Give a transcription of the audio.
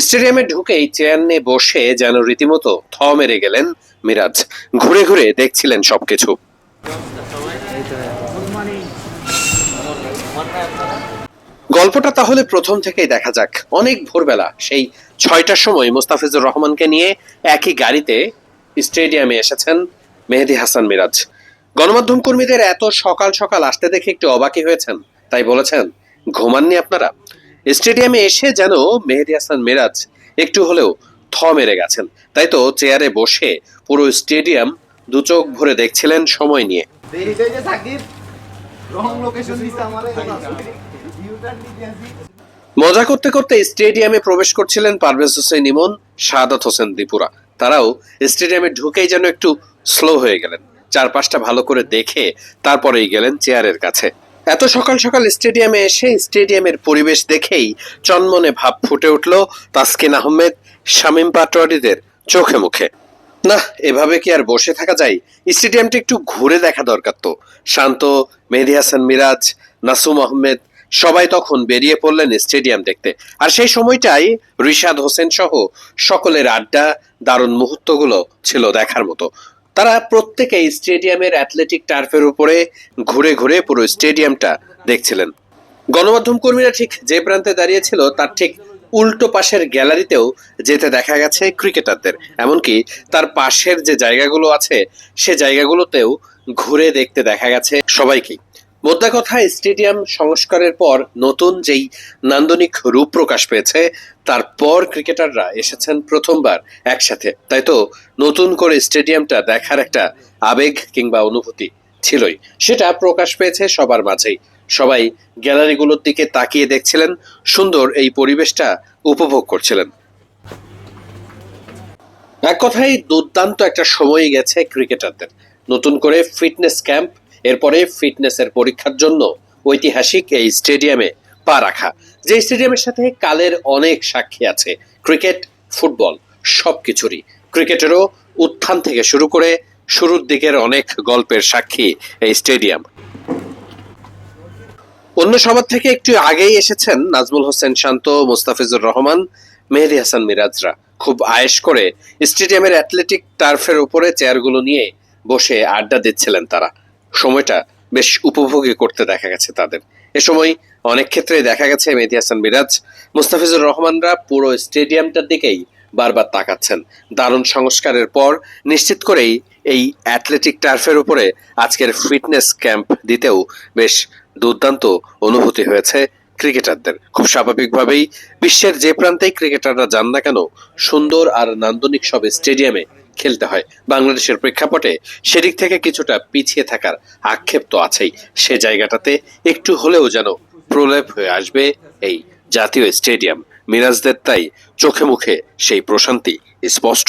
স্টেডিয়ামে ঢুকেই চেয়ার নিয়ে বসে যেন রীতিমতো থ মেরে গেলেন মিরাজ। ঘুরে ঘুরে দেখছিলেন সবকিছু। গল্পটা তাহলে প্রথম থেকেই দেখা যাক। অনেক ভোরবেলা, সেই ছয়টার সময় মোস্তাফিজুর রহমানকে নিয়ে একই গাড়িতে স্টেডিয়ামে এসেছেন মেহেদি হাসান মিরাজ। গণমাধ্যম কর্মীদের এত সকাল সকাল আসতে দেখে একটু অবাকি হয়েছেন। তাই বলেছেন, ঘুমাননি আপনারা? স্টেডিয়ামে এসে যেন মেহেদি হাসান মেরাজ একটু হলেও থ মেরে গেছেন। তাই তো চেয়ারে বসে পুরো স্টেডিয়াম দু চোখ ভরে দেখছিলেন সময় নিয়ে। মজা করতে করতে স্টেডিয়ামে প্রবেশ করছিলেন পারভেজ হোসেন ইমন শাহাদাত হোসেন দীপুরা তারাও স্টেডিয়ামে ঢুকেই যেন একটু স্লো হয়ে গেলেন। চারপাশটা ভালো করে দেখে তারপরেই গেলেন চেয়ারের কাছে। এত সকাল সকাল স্টেডিয়ামে এসে স্টেডিয়ামের পরিবেশ দেখেই চনমনে ভাব ফুটে উঠল তাসকিন আহমেদ, শামীম পাটোয়ারিদের চোখে মুখে। না, এভাবে কি আর বসে থাকা যায়? স্টেডিয়ামটা একটু ঘুরে দেখা দরকার তো। শান্ত, মেহেদি হাসান মিরাজ, নাসুম আহমেদ, সবাই তখন বেরিয়ে পড়লেন স্টেডিয়াম দেখতে। আর সেই সময়টাই রিশাদ হোসেন সহ সকলের আড্ডা, দারুণ মুহূর্তগুলো ছিল দেখার মতো। তারা প্রত্যেকে স্টেডিয়ামের অ্যাথলেটিক টার্ফের উপরে ঘুরে ঘুরে পুরো স্টেডিয়ামটা দেখছিলেন। গণমাধ্যম কর্মীরা ঠিক যে প্রান্তে দাঁড়িয়েছিল, তার ঠিক উল্টো পাশের গ্যালারিতেও যেতে দেখা গেছে ক্রিকেটারদের। এমনকি তার পাশের যে জায়গাগুলো আছে, সে জায়গাগুলোতেও ঘুরে দেখতে দেখা গেছে সবাইকেই। মোদ্দা কথা স্টেডিয়াম সংস্কারের পর নতুন যেই নান্দনিক রূপ প্রকাশ পেয়েছে তারপর ক্রিকেটাররা এসেছেন প্রথমবার একসাথে। তাই তো, নতুন করে স্টেডিয়ামটা দেখার একটা আবেগ কিংবা অনুভূতি ছিলই। সেটা প্রকাশ পেয়েছে সবার মাঝেই। সবাই গ্যালারিগুলোর দিকে তাকিয়ে দেখছিলেন, সুন্দর এই পরিবেশটা উপভোগ করছিলেন। এক কথায় দুর্দান্ত একটা সময় গেছে ক্রিকেটারদের। নতুন করে ফিটনেস ক্যাম্প এরপরে ফিটনেসের পরীক্ষার জন্য ঐতিহাসিক এই স্টেডিয়ামে পা রাখা। যে স্টেডিয়ামের সাথে কালের অনেক সাক্ষী আছে, ক্রিকেট, ফুটবল সবকিছুরই। ক্রিকেটেরও উত্থান থেকে শুরু করে শুরুর দিকের অনেক গল্পের সাক্ষী এই স্টেডিয়াম। অন্য সবার থেকে একটু আগেই এসেছেন নাজমুল হোসেন শান্ত, মোস্তাফিজুর রহমান, মেহেদি হাসান মিরাজরা। খুব আয়েশ করে স্টেডিয়ামের অ্যাথলেটিক টার্ফের উপরে চেয়ারগুলো নিয়ে বসে আড্ডা দিচ্ছিলেন তারা। সময়টা বেশ উপভোগী করতে দেখা গেছে তাদের। এ সময় অনেক ক্ষেত্রে দেখা গেছে মেহেদি হাসান মিরাজ, মুস্তাফিজুর রহমানরা পুরো স্টেডিয়ামটার দিকেই বারবার তাকাচ্ছেন। দারুণ সংস্কারের পর নিশ্চিত করেই এই অ্যাথলেটিক টার্ফের উপরে আজকের ফিটনেস ক্যাম্প দিতেও বেশ দুর্দান্ত অনুভূতি হয়েছে ক্রিকেটারদের। খুব স্বাভাবিকভাবেই বিশ্বের যে প্রান্তেই ক্রিকেটাররা যান না কেন, সুন্দর আর নান্দনিক সব স্টেডিয়ামে খেলতে হয়। বাংলাদেশের প্রেক্ষাপটে সেদিক থেকে কিছুটা পিছিয়ে থাকার আক্ষেপ তো আছেই। সে জায়গাটাতে একটু হলেও যেন প্রলেপ হয়ে আসবে এই জাতীয় স্টেডিয়াম। মিরাজদের তাই চোখে মুখে সেই প্রশান্তি স্পষ্ট।